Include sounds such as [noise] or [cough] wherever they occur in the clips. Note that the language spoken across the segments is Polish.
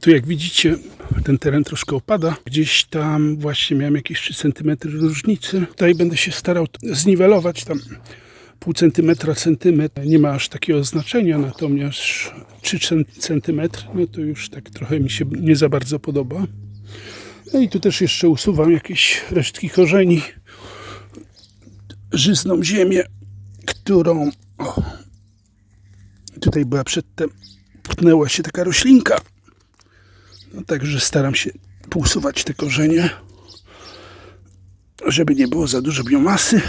Tu jak widzicie, ten teren troszkę opada. Gdzieś tam właśnie miałem jakieś 3 cm różnicy. Tutaj będę się starał zniwelować tam pół centymetra, centymetr. Nie ma aż takiego znaczenia, natomiast 3 cm, no to już tak trochę mi się nie za bardzo podoba. No i tu też jeszcze usuwam jakieś resztki korzeni. Żyzną ziemię, którą o, tutaj była przedtem, pchnęła się taka roślinka. No także staram się pousuwać te korzenie, żeby nie było za dużo biomasy.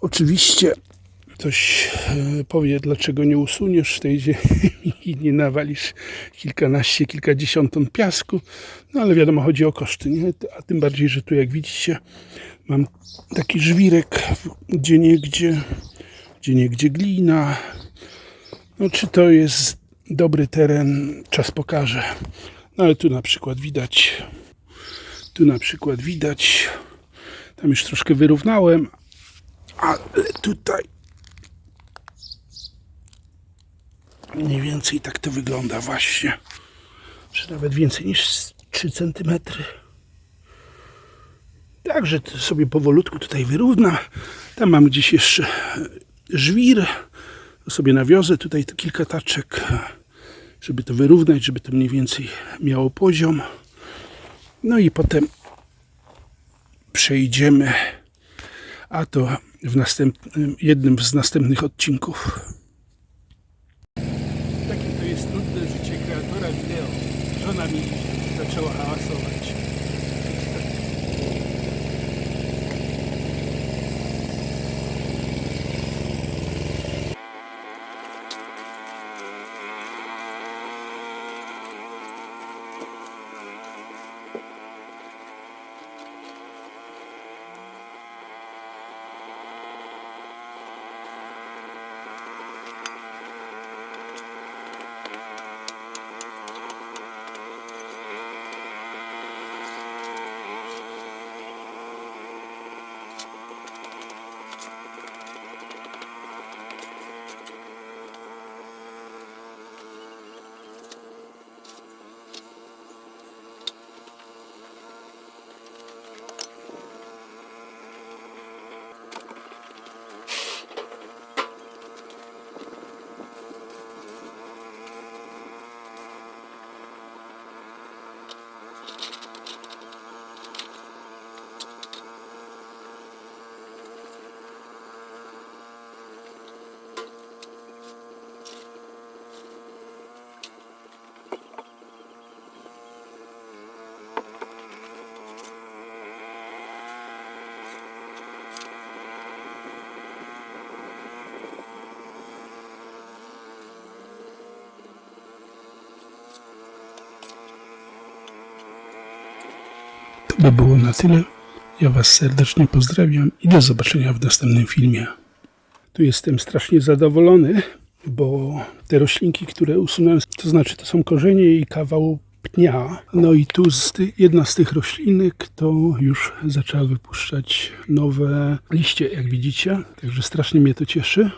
Oczywiście ktoś e, powie, dlaczego nie usuniesz tej ziemi [laughs] i nie nawalisz kilkanaście, kilkadziesiąt ton piasku. No ale wiadomo, chodzi o koszty, nie? A tym bardziej, że tu jak widzicie mam taki żwirek, gdzie niegdzie, gdzie niegdzie glina. No czy to jest dobry teren, czas pokaże. No ale tu na przykład widać, tu na przykład widać, tam już troszkę wyrównałem, ale tutaj mniej więcej tak to wygląda właśnie. Czy nawet więcej niż 3 cm. Także sobie powolutku tutaj wyrówna. Tam mam gdzieś jeszcze żwir. To sobie nawiozę tutaj kilka taczek, żeby to wyrównać, żeby to mniej więcej miało poziom. No i potem przejdziemy, a to w następnym, jednym z następnych odcinków. Takie to jest nudne życie kreatora wideo. Żona mi zaczęła hałasować. By było na tyle. Ja Was serdecznie pozdrawiam i do zobaczenia w następnym filmie. Tu jestem strasznie zadowolony, bo te roślinki, które usunąłem, to znaczy to są korzenie i kawał pnia. No i tu z ty, jedna z tych roślinek to już zaczęła wypuszczać nowe liście, jak widzicie. Także strasznie mnie to cieszy.